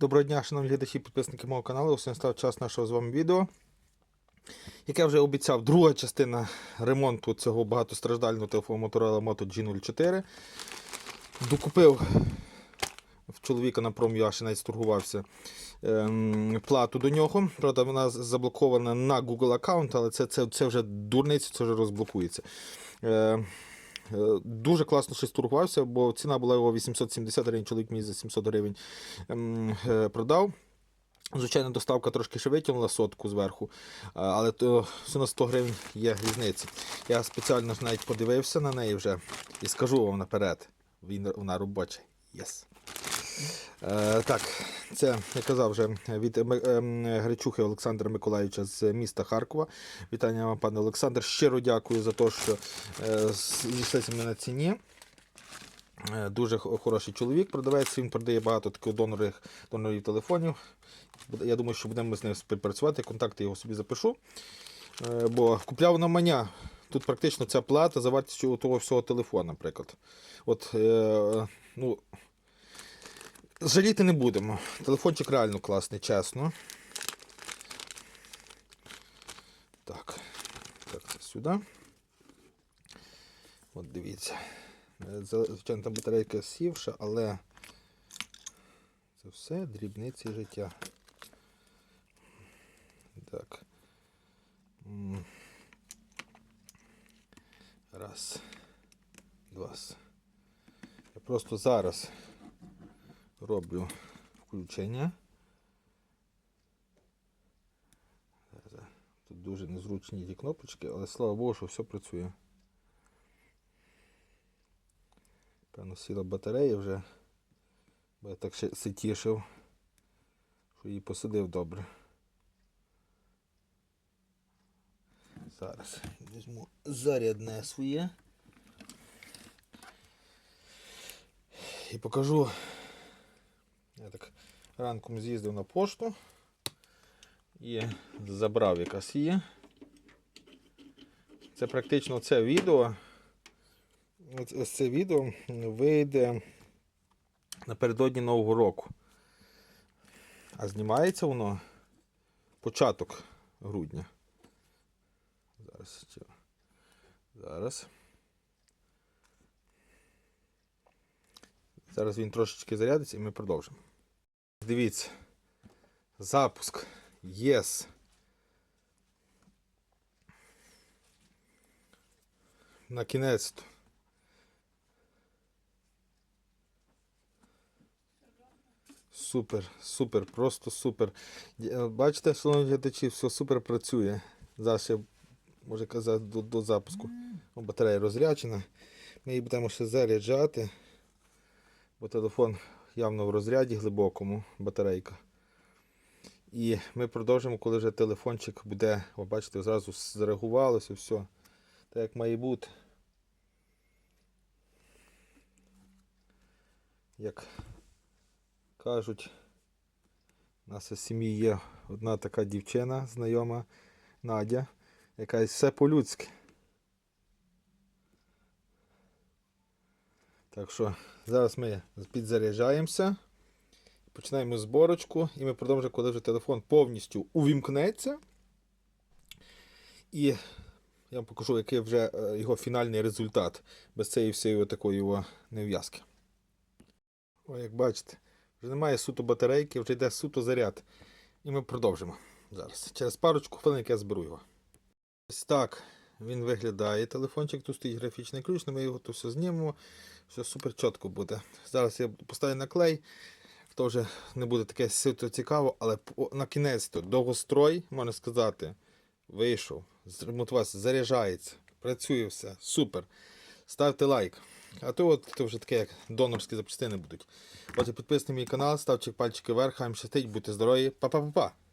Доброго дня, шановні глядачі, підписники мого каналу. Ось настав час нашого з вами відео. Як я вже обіцяв, друга частина ремонту цього багатостраждального телефону Motorola Moto G04. Докупив в чоловіка на пром'ю, ще навіть сторгувався ем, плату до нього. Правда, вона заблокована на Google аккаунт, але це, це, це вже дурниця, це вже розблокується. Е, Е, Дуже класно щось торгувався, бо ціна була його 870 гривень, чоловік мені за 700 гривень ем, е, продав. Звичайно, доставка трошки ще витягнула сотку зверху, але то все на 100 гривень є різниця. Я спеціально навіть подивився на неї вже і скажу вам наперед. Вона робоча. Yes. Е, так, це я казав вже від ем, Гречухи Олександра Миколаївича з міста Харкова. Вітання вам, пане Олександр. Щиро дякую за те, що е, зійшлися мене на ціні. Е, Дуже хороший чоловік, продавець, він продає багато таких донорів, донорів телефонів. Я думаю, що будемо з ним співпрацювати. Контакти його собі запишу. Бо купляв на маня. Тут практично ця плата за вартістю того всього телефону, наприклад. От, ну, жаліти не будемо. Телефончик реально класний, чесно. Так, так, це сюди. От дивіться. Е, Звичайно, там батарейка сівша, але це все дрібниці життя. Так. Раз. Два. Я просто зараз роблю включення. Тут дуже незручні ті кнопочки, але слава Богу, що все працює. Певно, сіла батарея вже. Бо я так ще се тішив, що її посадив добре. Зараз візьму зарядне своє. І покажу. Я так ранком з'їздив на пошту і забрав якась є. Це практично це відео. Ось це відео вийде напередодні Нового року. А знімається воно початок грудня. Зараз. Зараз. Зараз він трошечки зарядиться і ми продовжимо. Дивіться. Запуск. Yes. На кінець. Супер, супер, просто супер. Е, Бачите, шановні глядачі, все супер працює. Зараз ще, може казати, до, до запуску. О, Батарея розряджена. Ми її будемо ще заряджати, бо телефон явно в розряді глибокому, батарейка. І ми продовжимо, коли вже телефончик буде, о, бачите, зразу зреагувалося, все. Так як має бути. Як кажуть, у нас у сім'ї є одна така дівчина знайома Надя, яка все по-людськи. Так що зараз ми підзаряджаємося, починаємо зборочку і ми продовжуємо, коли вже телефон повністю увімкнеться. І я вам покажу, який вже е, його фінальний результат без цієї всієї такої нев'язки. О, як бачите, вже немає суто батарейки, вже йде суто заряд. І ми продовжимо зараз. Через парочку хвилин я зберу його. Ось так він виглядає. Телефончик, тут стоїть графічний ключ, ми його тут все знімемо. Все супер чітко буде. Зараз я поставлю на клей. То вже не буде таке сильно цікаво, але на кінець то довгострой, можна сказати, вийшов. Зремонтувався, заряджається, працює все. Супер. Ставте лайк. А то от то вже таке, як донорські запчастини будуть. Отже, підписуйте мій канал, ставте пальчики вверх, хай вам щастить, будьте здорові. Па-па-па-па.